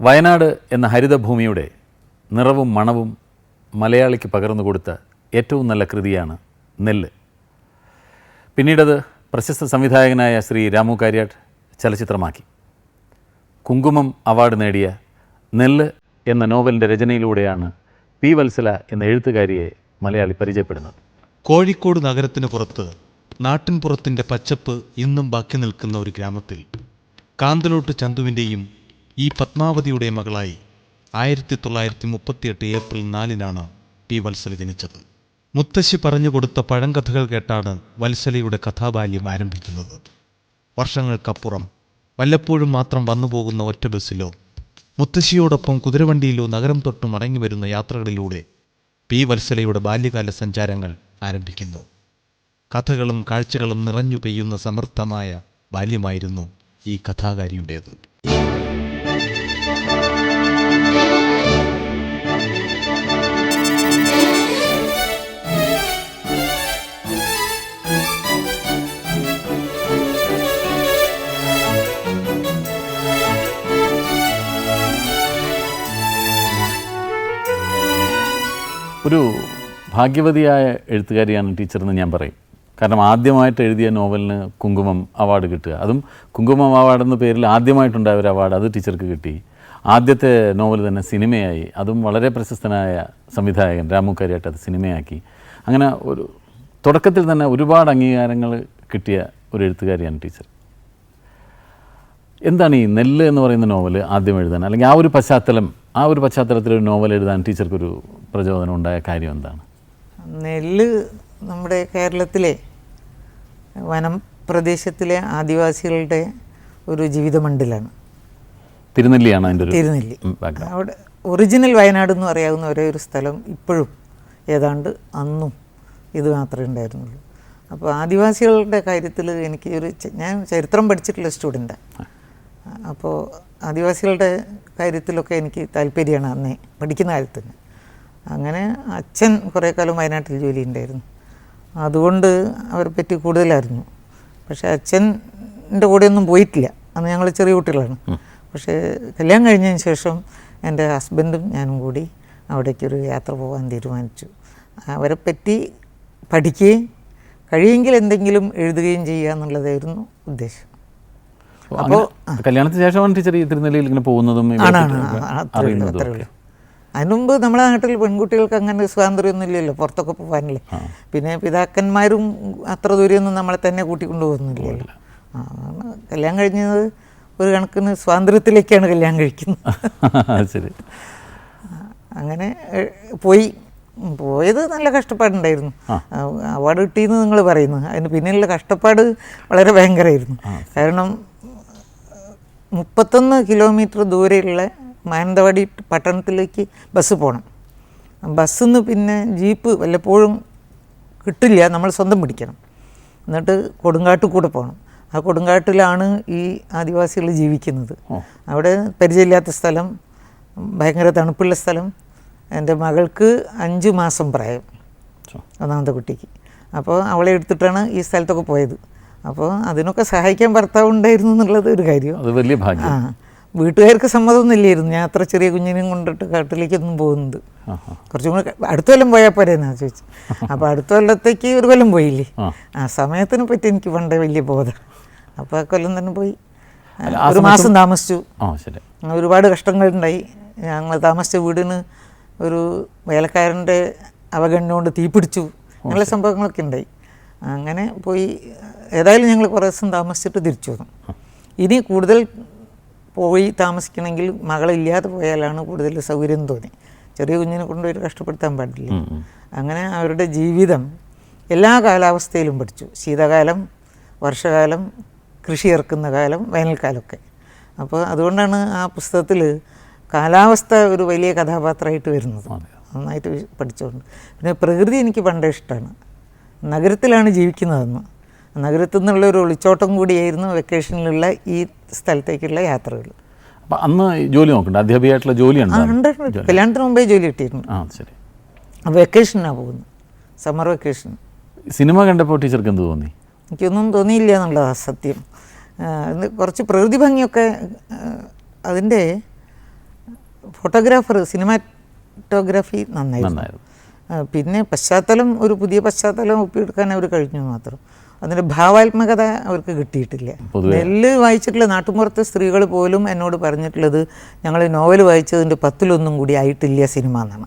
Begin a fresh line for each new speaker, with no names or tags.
വയനാട് എന്ന ഹരിതഭൂമിയുടെ നിറവും മണവും മലയാളിക്ക് പകർന്നു കൊടുത്ത ഏറ്റവും നല്ല കൃതിയാണ് നെല്ല്. പിന്നീടത് പ്രശസ്ത സംവിധായകനായ ശ്രീ രാമു കാര്യാട്ട് ചലച്ചിത്രമാക്കി. കുങ്കുമം അവാർഡ് നേടിയ നെല്ല് എന്ന നോവലിന്റെ രചനയിലൂടെയാണ് പി വത്സല എന്ന എഴുത്തുകാരിയെ മലയാളി പരിചയപ്പെടുന്നത്.
കോഴിക്കോട് നഗരത്തിന് പുറത്ത് നാട്ടിൻപുറത്തിന്റെ പച്ചപ്പ് ഇന്നും ബാക്കി നിൽക്കുന്ന ഒരു ഗ്രാമത്തിൽ കാന്തലോട്ട് ചന്തുവിന്റെയും ഈ പത്മാവതിയുടെ മകളായി ആയിരത്തി തൊള്ളായിരത്തി മുപ്പത്തിയെട്ട് ഏപ്രിൽ നാലിനാണ് പി വത്സല ജനിച്ചത്. മുത്തശ്ശി പറഞ്ഞു കൊടുത്ത പഴങ്കഥകൾ കേട്ടാണ് വത്സലയുടെ കഥാബാല്യം ആരംഭിക്കുന്നത്. വർഷങ്ങൾക്കപ്പുറം വല്ലപ്പോഴും മാത്രം വന്നുപോകുന്ന ഒറ്റ ബസ്സിലോ മുത്തശ്ശിയോടൊപ്പം കുതിരവണ്ടിയിലോ നഗരം തൊട്ട് മടങ്ങി വരുന്ന യാത്രകളിലൂടെ പി വത്സലയുടെ ബാല്യകാല സഞ്ചാരങ്ങൾ ആരംഭിക്കുന്നു. കഥകളും കാഴ്ചകളും നിറഞ്ഞു പെയ്യുന്ന സമർത്ഥമായ ബാല്യമായിരുന്നു ഈ കഥാകാരിയുടേത്.
ഒരു ഭാഗ്യവതിയായ എഴുത്തുകാരിയാണ് ടീച്ചർ എന്ന് ഞാൻ പറയും. കാരണം ആദ്യമായിട്ട് എഴുതിയ നോവലിന് കുങ്കുമം അവാർഡ് കിട്ടുക. അതും കുങ്കുമം അവാർഡ് എന്ന പേരിൽ ആദ്യമായിട്ടുണ്ടായ ഒരു അവാർഡ് അത് ടീച്ചർക്ക് കിട്ടി. ആദ്യത്തെ നോവൽ തന്നെ സിനിമയായി. അതും വളരെ പ്രശസ്തനായ സംവിധായകൻ രാമു കാര്യാട്ട് അത് സിനിമയാക്കി. അങ്ങനെ ഒരു തുടക്കത്തിൽ തന്നെ ഒരുപാട് അംഗീകാരങ്ങൾ കിട്ടിയ ഒരു എഴുത്തുകാരിയാണ് ടീച്ചർ. എന്താണ് ഈ നെല്ല് എന്ന് പറയുന്ന നോവൽ ആദ്യം എഴുതാൻ? അല്ലെങ്കിൽ ആ ഒരു പശ്ചാത്തലം ആ ഒരു പശ്ചാത്തലത്തിൽ ഒരു നോവൽ എഴുതാൻ ടീച്ചർക്കൊരു പ്രചോദനം ഉണ്ടായ കാര്യം എന്താണ്?
നെല്ല് നമ്മുടെ കേരളത്തിലെ വനം പ്രദേശത്തിലെ ആദിവാസികളുടെ ഒരു ജീവിതമണ്ഡലാണ്.
തിരുനെല്ലിയാണ് അതിന്റെ ഒരു
തിരുനെല്ലി. അവിടെ ഒറിജിനൽ വയനാട് എന്ന് അറിയാവുന്ന ഒരേ ഒരു സ്ഥലം ഇപ്പോഴും ഏതാണ്ട് അന്നും ഇത് മാത്രമേ ഉണ്ടായിരുന്നുള്ളൂ. അപ്പോൾ ആദിവാസികളുടെ കാര്യത്തിൽ എനിക്ക് ഒരു ഞാൻ ചരിത്രം പഠിച്ചിട്ടുള്ള സ്റ്റുഡന്റാണ്. അപ്പോൾ ആദിവാസികളുടെ കാര്യത്തിലൊക്കെ എനിക്ക് താല്പര്യമാണ് അന്നേ പഠിക്കുന്ന കാലത്ത് അങ്ങനെ അച്ഛൻ കുറേ കാലം വയനാട്ടിൽ ജോലി ഉണ്ടായിരുന്നു. അതുകൊണ്ട് അവരെ പറ്റി കൂടുതലറിഞ്ഞു. പക്ഷേ അച്ഛന്റെ കൂടെയൊന്നും പോയിട്ടില്ല. അന്ന് ഞങ്ങൾ ചെറിയ കുട്ടികളാണ്. പക്ഷേ കല്യാണം കഴിഞ്ഞതിന് ശേഷം എന്റെ ഹസ്ബൻഡും ഞാനും കൂടി അവിടേക്കൊരു യാത്ര പോകാൻ തീരുമാനിച്ചു. അവരെ പറ്റി പഠിക്കുകയും കഴിയുമെങ്കിൽ എന്തെങ്കിലും എഴുതുകയും ചെയ്യുക എന്നുള്ളതായിരുന്നു ഉദ്ദേശം.
അപ്പോൾ കല്യാണത്തിന് ശേഷമാണ് ടീച്ചർ ഈ തിരുനെല്ലിയിൽ ഇങ്ങനെ പോകുന്നതും അറിയുന്നതും
അതിനു മുമ്പ് നമ്മുടെ നാട്ടിൽ പെൺകുട്ടികൾക്ക് അങ്ങനെ സ്വാതന്ത്ര്യമൊന്നും ഇല്ലല്ലോ പുറത്തൊക്കെ പോകാനില്ലേ. പിന്നെ പിതാക്കന്മാരും അത്ര ദൂരെയൊന്നും നമ്മളെ തന്നെ കൂട്ടിക്കൊണ്ടുപോകുന്നില്ലല്ലോ. ആണ് കല്യാണം കഴിഞ്ഞത് ഒരു കണക്കിന് സ്വാതന്ത്ര്യത്തിലേക്കാണ് കല്യാണം കഴിക്കുന്നത്.
ശരി.
അങ്ങനെ പോയി. പോയത് നല്ല കഷ്ടപ്പാടുണ്ടായിരുന്നു. അവാർഡ് കിട്ടിയെന്ന് നിങ്ങൾ പറയുന്നു. അതിന് പിന്നിലുള്ള കഷ്ടപ്പാട് വളരെ ഭയങ്കരമായിരുന്നു. കാരണം മുപ്പത്തൊന്ന് കിലോമീറ്റർ ദൂരെയുള്ള മാനന്തവാടി പട്ടണത്തിലേക്ക് ബസ് പോകണം. ബസ്സിൽ നിന്ന് പിന്നെ ജീപ്പ് വല്ലപ്പോഴും കിട്ടില്ല നമ്മൾ സ്വന്തം പിടിക്കണം. എന്നിട്ട് കൊടുങ്കാട്ടിൽ കൂടെ പോകണം. ആ കൊടുങ്കാട്ടിലാണ് ഈ ആദിവാസികൾ ജീവിക്കുന്നത്. അവിടെ പരിചയമില്ലാത്ത സ്ഥലം ഭയങ്കര തണുപ്പുള്ള സ്ഥലം. എന്റെ മകൾക്ക് അഞ്ച് മാസം പ്രായം. ഒന്നാമത്തെ കുട്ടിക്ക്. അപ്പോൾ അവളെ എടുത്തിട്ടാണ് ഈ സ്ഥലത്തൊക്കെ പോയത്. അപ്പോൾ അതിനൊക്കെ സഹായിക്കാൻ ഭർത്താവ് ഉണ്ടായിരുന്നു എന്നുള്ളത് ഒരു കാര്യം.
അത് വലിയ ഭാഗ്യം.
ആ വീട്ടുകാർക്ക് സമ്മതമൊന്നും ഇല്ലായിരുന്നു. ഞാൻ അത്ര ചെറിയ കുഞ്ഞിനെയും കൊണ്ടിട്ട് കാട്ടിലേക്കൊന്നും പോകുന്നത്. കുറച്ചും കൂടെ അടുത്ത കൊല്ലം പോയാൽ പോരെ എന്നാ ചോദിച്ചു അപ്പോൾ അടുത്ത കൊല്ലത്തേക്ക് ഒരു കൊല്ലം പോയില്ലേ?
ആ.
സമയത്തിനെ പറ്റി എനിക്ക് പണ്ടേ വലിയ ബോധം. അപ്പോൾ ആ കൊല്ലം തന്നെ പോയി. ഒരു മാസം താമസിച്ചു. ഒരുപാട് കഷ്ടങ്ങളുണ്ടായി. ഞങ്ങൾ താമസിച്ച വീടിന് ഒരു വേലക്കാരന്റെ അവഗണന കൊണ്ട് തീപിടിച്ചു അങ്ങനെ സംഭവങ്ങളൊക്കെ ഉണ്ടായി. അങ്ങനെ പോയി ഏതായാലും ഞങ്ങൾ കുറേ ദിവസം താമസിച്ചിട്ട് തിരിച്ചു വന്നു. ഇനി കൂടുതൽ പോയി താമസിക്കണമെങ്കിൽ മകളില്ലാതെ പോയാലാണ് കൂടുതൽ സൗകര്യം തോന്നി. ചെറിയ കുഞ്ഞിനെ കൊണ്ടൊരു കഷ്ടപ്പെടുത്താൻ പാടില്ല. അങ്ങനെ അവരുടെ ജീവിതം എല്ലാ കാലാവസ്ഥയിലും പഠിച്ചു. ശീതകാലം വർഷകാലം കൃഷി ഇറക്കുന്ന കാലം വേനൽക്കാലമൊക്കെ. അപ്പോൾ അതുകൊണ്ടാണ് ആ പുസ്തകത്തിൽ കാലാവസ്ഥ ഒരു വലിയ കഥാപാത്രമായിട്ട് വരുന്നത്. നന്നായിട്ട് പഠിച്ചുകൊണ്ട് പിന്നെ പ്രകൃതി എനിക്ക് പണ്ടേ ഇഷ്ടമാണ്. നഗരത്തിലാണ് ജീവിക്കുന്നതെന്ന്. നഗരത്തിൽ നിന്നുള്ള ഒരു ഒളിച്ചോട്ടം കൂടിയായിരുന്നു വെക്കേഷനിലുള്ള ഈ സ്ഥലത്തേക്കുള്ള യാത്രകൾ.
അപ്പം അന്ന് ജോലി നോക്കണ്ട അധ്യാപികയായിട്ടുള്ള ജോലിയാണ്
ഉണ്ട്. കല്യാണത്തിന് മുമ്പേ ജോലി കിട്ടിയിരുന്നു.
ആ ശരി.
അപ്പോൾ വെക്കേഷനാണ് പോകുന്നത്. Summer vacation.
സിനിമ കണ്ടപ്പോൾ ടീച്ചർക്ക് എന്ത് തോന്നി?
എനിക്കൊന്നും തോന്നിയില്ല എന്നുള്ളതാണ് സത്യം കുറച്ച് പ്രകൃതി ഭംഗിയൊക്കെ അതിന്റെ ഫോട്ടോഗ്രാഫർ സിനിമാറ്റോഗ്രാഫി നന്നായിരുന്നു. പിന്നെ പശ്ചാത്തലം ഒരു പുതിയ പശ്ചാത്തലം ഒപ്പിയെടുക്കാൻ അവർ കഴിഞ്ഞു മാത്രം. അതിന്റെ ഭാവാത്മകത അവർക്ക് കിട്ടിയിട്ടില്ല. നെല്ല് വായിച്ചിട്ടുള്ള നാട്ടുമ്പുറത്തെ സ്ത്രീകൾ പോലും എന്നോട് പറഞ്ഞിട്ടുള്ളത് ഞങ്ങൾ നോവൽ വായിച്ചതിന്റെ പത്തിലൊന്നും കൂടി ആയിട്ടില്ല സിനിമ എന്നാണ്.